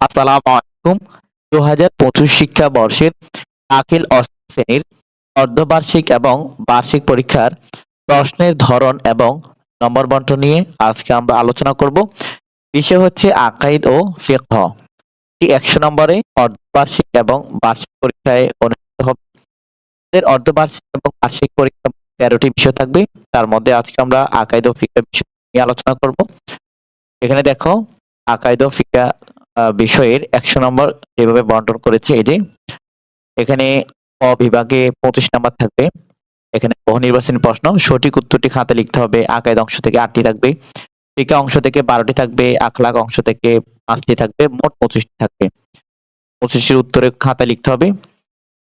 আসসালামু আলাইকুম। দু হাজার পঁচিশ শিক্ষাবর্ষের দাখিল শ্রেণির অর্ধবার্ষিক এবং বার্ষিক পরীক্ষার প্রশ্নের ধরন এবং নম্বর বন্টন নিয়ে আজকে আমরা আলোচনা করব। বিষয় হচ্ছে আকাইদ ও ফিকহ। একশো নম্বরে অর্ধবার্ষিক এবং বার্ষিক পরীক্ষায় অনুষ্ঠিত হবে। আমাদের অর্ধবার্ষিক এবং বার্ষিক পরীক্ষা তেরোটি বিষয় থাকবে। তার মধ্যে আজকে আমরা আকাইদ ও ফিকা বিষয় নিয়ে আলোচনা করব। এখানে দেখো আকাইদ ও ফিকা বিষয়ের একশো নম্বর যেভাবে বন্টন করেছে এই যে, এখানে ক বিভাগে পঁচিশ নম্বর থাকবে। এখানে বহু প্রশ্ন, সঠিক উত্তরটি খাতে লিখতে হবে, আকাইদ অংশ থেকে আটটি থাকবে। ফিকা অংশ থেকে বারোটি থাকবে, আখলাক অংশ থেকে পাঁচটি থাকবে, মোট পঁচিশটি থাকবে। পঁচিশের উত্তরে খাতা লিখতে হবে।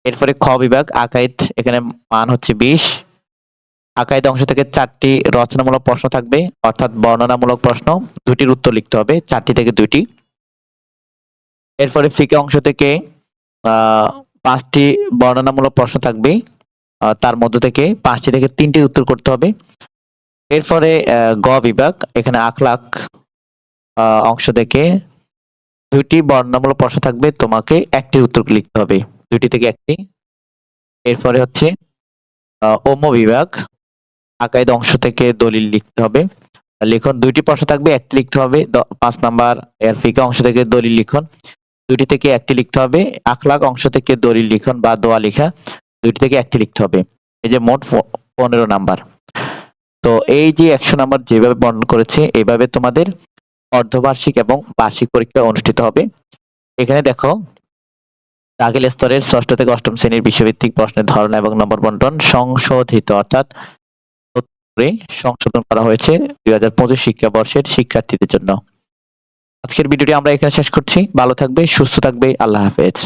এরপরে খ বিভাগ, আকাইদ, এখানে মান হচ্ছে বিশ। আকাইদ অংশ থেকে চারটি রচনামূলক প্রশ্ন থাকবে অর্থাৎ বর্ণনামূলক প্রশ্ন। দুটির উত্তর লিখতে হবে চারটি থেকে দুইটি। এরপরে ফিকে অংশ থেকে পাঁচটি বর্ণনামূলক প্রশ্ন থাকবে তার মধ্য থেকে পাঁচটি থেকে তিনটির উত্তর করতে হবে। এরপরে গ বিভাগ এখানে আখলাক আহ, অংশ থেকে দুইটি বর্ণনামূলক প্রশ্ন থাকবে তোমাকে একটির উত্তর লিখতে হবে। দুইটি থেকে একটি। এরপরে হচ্ছে ওম বিভাগ আকাইদ অংশ থেকে দলিল লিখতে হবে। লিখন দুইটি প্রশ্ন থাকবে, একটি লিখতে হবে পাঁচ নাম্বার এর ফিকা অংশ থেকে দলিল লিখন। দুইটি থেকে একটি লিখতে হবে, আখলাক অংশ থেকে দলিল লিখন বা দোয়া লেখা। দুইটি থেকে একটি লিখতে হবে। এই যে মোট পনেরো নাম্বার। তো এই যে একশো নাম্বার যেভাবে বর্ণন করেছে এইভাবে তোমাদের অর্ধবার্ষিক এবং বার্ষিক পরীক্ষা অনুষ্ঠিত হবে। এখানে দেখো দাখিল স্তরের ষষ্ঠ থেকে অষ্টম শ্রেণির বিষয়ভিত্তিক প্রশ্নের ধরন এবং নম্বর বন্টন সংশোধিত, অর্থাৎ করে সংশোধন করা হয়েছে দুই হাজার পঁচিশ শিক্ষাবর্ষের শিক্ষার্থীদের জন্য। আজকের ভিডিওটি আমরা এখানে শেষ করছি। ভালো থাকবে, সুস্থ থাকবে। আল্লাহ হাফেজ।